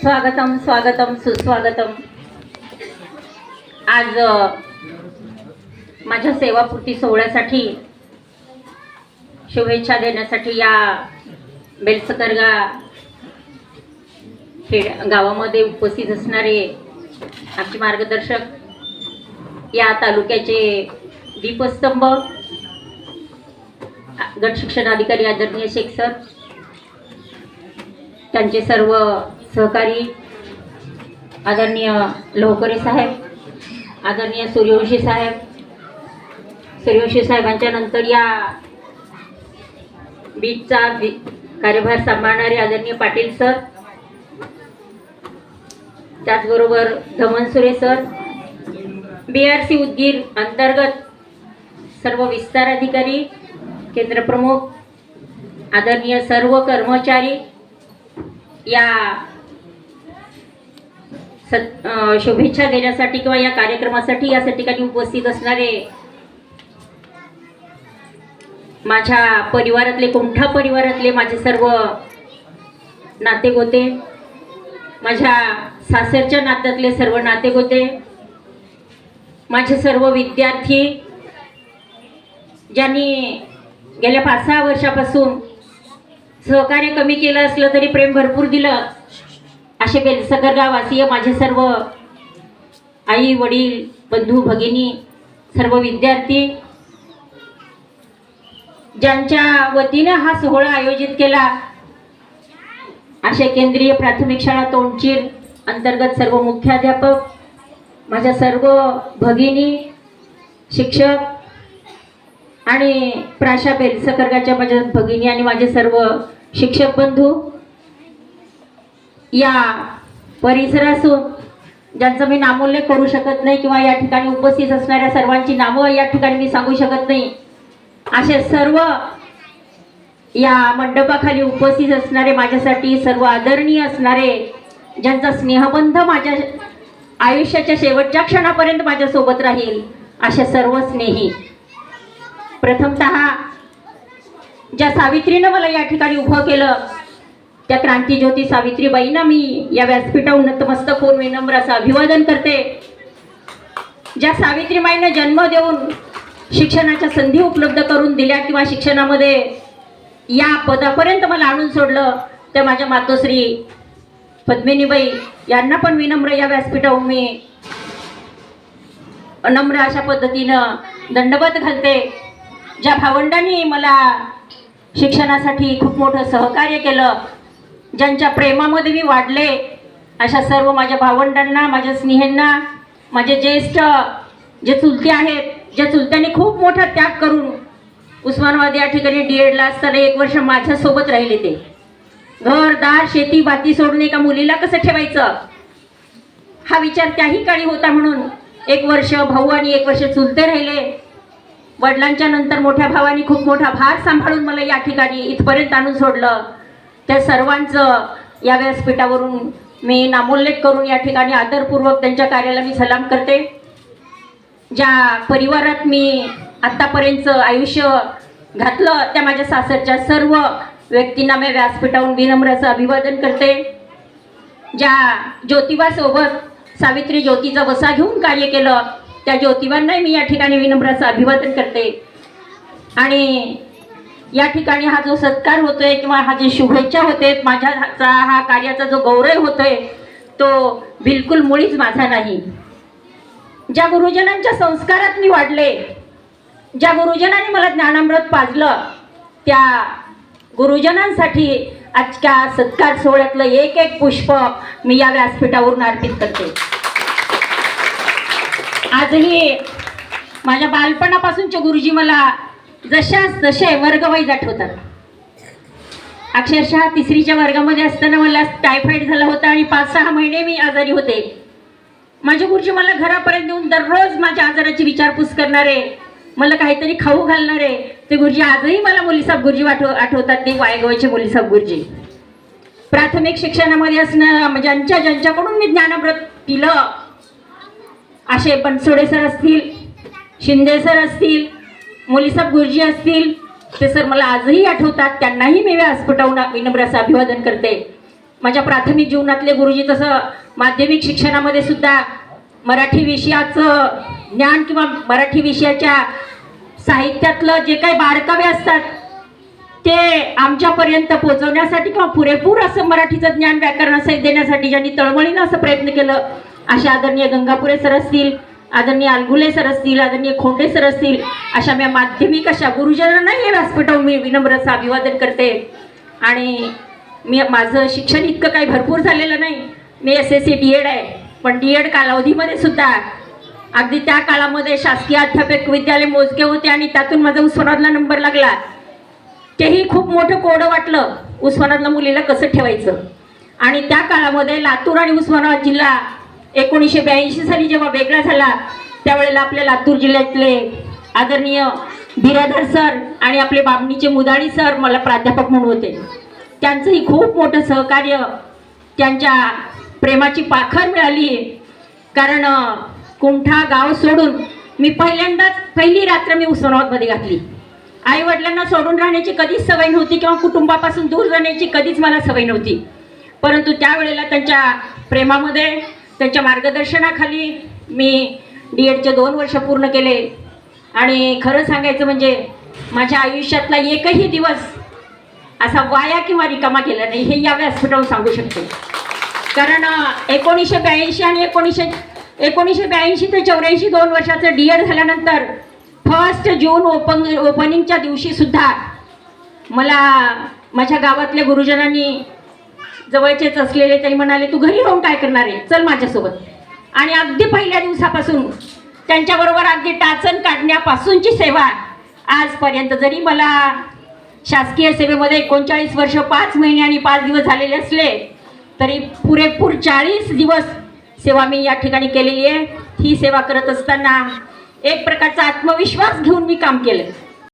स्वागतम स्वागतम सुस्वागतम आज माझ्या सेवापूर्ती सोहळ्यासाठी शुभेच्छा देण्यासाठी या बेलसकरगा खेड गावामध्ये उपस्थित असणारे आमचे मार्गदर्शक या तालुक्याचे दीपस्तंभ गट शिक्षण अधिकारी आदरणीय शेख सर त्यांचे सर्व सहकारी आदरणीय लोहकरे साहेब आदरणीय सूर्यवंशी साहेब सूर्यवंशी साहेबांच्या नंतर या बीचचा बी- कार्यभार सांभाळणारे आदरणीय पाटील सर त्याचबरोबर Dhamansure sir B R C Udgir अंतर्गत सर्व विस्तार अधिकारी केंद्रप्रमुख आदरणीय सर्व कर्मचारी या सत शुभेच्छा देण्यासाठी किंवा या कार्यक्रमासाठी या ठिकाणी उपस्थित असणारे माझ्या परिवारातले कुंठा परिवारातले माझे सर्व नातेगोते माझ्या सासरच्या नात्यातले सर्व नातेगोते माझे सर्व विद्यार्थी ज्यांनी गेल्या पाच सहा वर्षापासून सहकार्य कमी केलं असलं तरी प्रेम भरपूर दिलं. असे बेलसकर गावासीय माझे सर्व आई वडील बंधू भगिनी सर्व विद्यार्थी. ज्यांच्या वतीनं हा सोहळा आयोजित केला असे केंद्रीय प्राथमिक शाळा तोंडचीर अंतर्गत सर्व मुख्याध्यापक माझ्या सर्व भगिनी शिक्षक आणि प्राशा बेलसकर्गाच्या माझ्या भगिनी आणि माझे सर्व शिक्षक बंधू या परिसरासून ज्यांचं मी नामोल्लेख करू शकत नाही किंवा या ठिकाणी उपस्थित असणाऱ्या सर्वांची नावं या ठिकाणी मी सांगू शकत नाही असे सर्व या मंडपाखाली उपस्थित असणारे माझ्यासाठी सर्व आदरणीय असणारे ज्यांचा स्नेहबंध माझ्या आयुष्याच्या शेवटच्या क्षणापर्यंत माझ्यासोबत राहील अशा सर्व स्नेही. प्रथमत ज्या सावित्रीनं मला या ठिकाणी उभं केलं त्या क्रांतीज्योती सावित्रीबाईंना मी या व्यासपीठावर नतमस्तक होऊन विनम्र असं अभिवादन करते. ज्या सावित्रीबाईंना जन्म देऊन शिक्षणाच्या संधी उपलब्ध करून दिल्या किंवा शिक्षणामध्ये या पदापर्यंत मला आणून सोडलं त्या माझ्या मातोश्री पद्मिनीबाई यांना पण विनम्र या व्यासपीठावर मी नम्र अशा पद्धतीनं दंडवत घालते. ज्या भावंडांनी मला शिक्षणासाठी खूप मोठं सहकार्य केलं ज्यांच्या प्रेमामध्ये मी वाढले अशा सर्व माझ्या भावंडांना माझ्या स्नेहांना माझे ज्येष्ठ जे चुलते आहेत ज्या चुलत्यांनी खूप मोठा त्याग करून उस्मानाबाद या ठिकाणी डी एडला असताना एक वर्ष माझ्यासोबत राहिले ते. घरदार शेती बाती सोडून एका मुलीला कसं ठेवायचं? हा विचार त्याही काळी होता म्हणून एक वर्ष भाऊ आणि एक वर्ष चुलते राहिले. वडिलांच्या नंतर मोठ्या भावाने खूप मोठा भार सांभाळून मला या ठिकाणी इथपर्यंत आणून सोडलं. त्या सर्वांचं या व्यासपीठावरून मी नामोल्लेख करून या ठिकाणी आदरपूर्वक त्यांच्या कार्याला मी सलाम करते. ज्या परिवारात मी आत्तापर्यंतचं आयुष्य घातलं त्या माझ्या सासरच्या सर्व व्यक्तींना मी व्यासपीठावरून विनम्राचं अभिवादन करते. ज्या ज्योतिबासोबत सावित्री ज्योतीचा वसा घेऊन कार्य केलं त्या ज्योतिबांनाही मी या ठिकाणी विनम्राचं अभिवादन करते. आणि या ठिकाणी हा जो सत्कार होतोय किंवा हा जे शुभेच्छा होते माझ्याचा हा कार्याचा जो गौरव होतोय तो बिलकुल मुळीच माझा नाही. ज्या गुरुजनांच्या संस्कारात मी वाढले ज्या गुरुजनांनी मला ज्ञानामृत पाजलं त्या गुरुजनांसाठी आजच्या सत्कार सोहळ्यातलं एक एक पुष्प मी या व्यासपीठावरून अर्पित करते. आजही माझ्या बालपणापासूनचे गुरुजी मला जशाच तसे वर्गवाईज आठवतात. अक्षरशः तिसरीच्या वर्गामध्ये असताना मला टायफॉईड झाला होता आणि पाच सहा महिने मी आजारी होते. माझे गुरुजी मला घरापर्यंत येऊन दररोज माझ्या आजाराची विचारपूस करणारे मला काहीतरी खाऊ घालणारे. ते गुरुजी आजही मला मुलीसाहेब गुरुजी आठव आठवतात ते वायगावचे मुलीसाहेब गुरुजी. प्राथमिक शिक्षणामध्ये असणं म्हणजे ज्यांच्या ज्यांच्याकडून मी ज्ञानव्रत पिलं असे बनसोडे सर असतील शिंदे सर असतील मुलीसाहेब गुरुजी असतील ते सर मला आजही आठवतात त्यांनाही मी व्यासपटवून विनम्र असं अभिवादन करते. माझ्या प्राथमिक जीवनातले गुरुजी तसं माध्यमिक शिक्षणामध्ये सुद्धा मराठी विषयाचं ज्ञान किंवा मराठी विषयाच्या साहित्यातलं जे काही बारकावे असतात ते आमच्यापर्यंत पोहोचवण्यासाठी किंवा पुरेपूर असं मराठीचं ज्ञान व्याकरणासहित देण्यासाठी ज्यांनी तळमळीनं असं प्रयत्न केलं असे आदरणीय गंगापुरे सर असतील आदरणीय अलगुले सर असतील आदरणीय खोंडे सर असतील अशा मी माध्यमिक अशा गुरुजनांनाही हे व्यासपीठावर मी विनम्रचं अभिवादन करते. आणि मी माझं शिक्षण इतकं काही भरपूर झालेलं नाही. मी S S C D Ed आहे. पण डी एड कालावधीमध्ये सुद्धा अगदी त्या काळामध्ये शासकीय अध्यापक विद्यालय मोजके होते आणि त्यातून माझा उस्मानाबादला नंबर लागला. तेही खूप मोठं कोडं वाटलं उस्मानाबादला मुलीला कसं ठेवायचं. आणि त्या काळामध्ये लातूर आणि उस्मानाबाद जिल्हा एकोणीसशे ब्याऐंशी साली जेव्हा वेगळा झाला त्यावेळेला आपल्या लातूर जिल्ह्यातले आदरणीय बिराधर सर आणि आपले बाबणीचे मुदाणी सर मला प्राध्यापक म्हणून होते. त्यांचंही खूप मोठं सहकार्य त्यांच्या प्रेमाची पाखर मिळाली. कारण कुंठा गाव सोडून मी पहिल्यांदाच पहिली रात्र मी उस्मानाबादमध्ये घातली. आई वडिलांना सोडून राहण्याची कधीच सवय नव्हती किंवा कुटुंबापासून दूर राहण्याची कधीच मला सवय नव्हती. परंतु त्यावेळेला त्यांच्या प्रेमामध्ये त्यांच्या मार्गदर्शनाखाली मी डी एडचे दोन वर्ष पूर्ण केले. आणि खरं सांगायचं म्हणजे माझ्या आयुष्यातला एकही दिवस असा वाया किंवा रिकामा केला नाही हे या व्यासपीठावर सांगू शकते. कारण एकोणीसशे ब्याऐंशी आणि एकोणीसशे एकोणीसशे ब्याऐंशी ते चौऱ्याऐंशी दोन वर्षाचं डी एड झाल्यानंतर फर्स्ट जून ओपन ओपनिंगच्या दिवशीसुद्धा मला माझ्या गावातल्या गुरुजनांनी जवळचेच असलेले ते म्हणाले तू घरी राहून काय करणार आहे? चल माझ्यासोबत. आणि अगदी पहिल्या दिवसापासून त्यांच्याबरोबर अगदी टाचण काढण्यापासूनची सेवा आजपर्यंत जरी मला शासकीय सेवेमध्ये एकोणचाळीस वर्ष पाच महिने आणि पाच दिवस झालेले असले तरी पुरेपूर चाळीस दिवस सेवा मी या ठिकाणी केलेली आहे. ही सेवा करत असताना एक प्रकारचा आत्मविश्वास घेऊन मी काम केलं.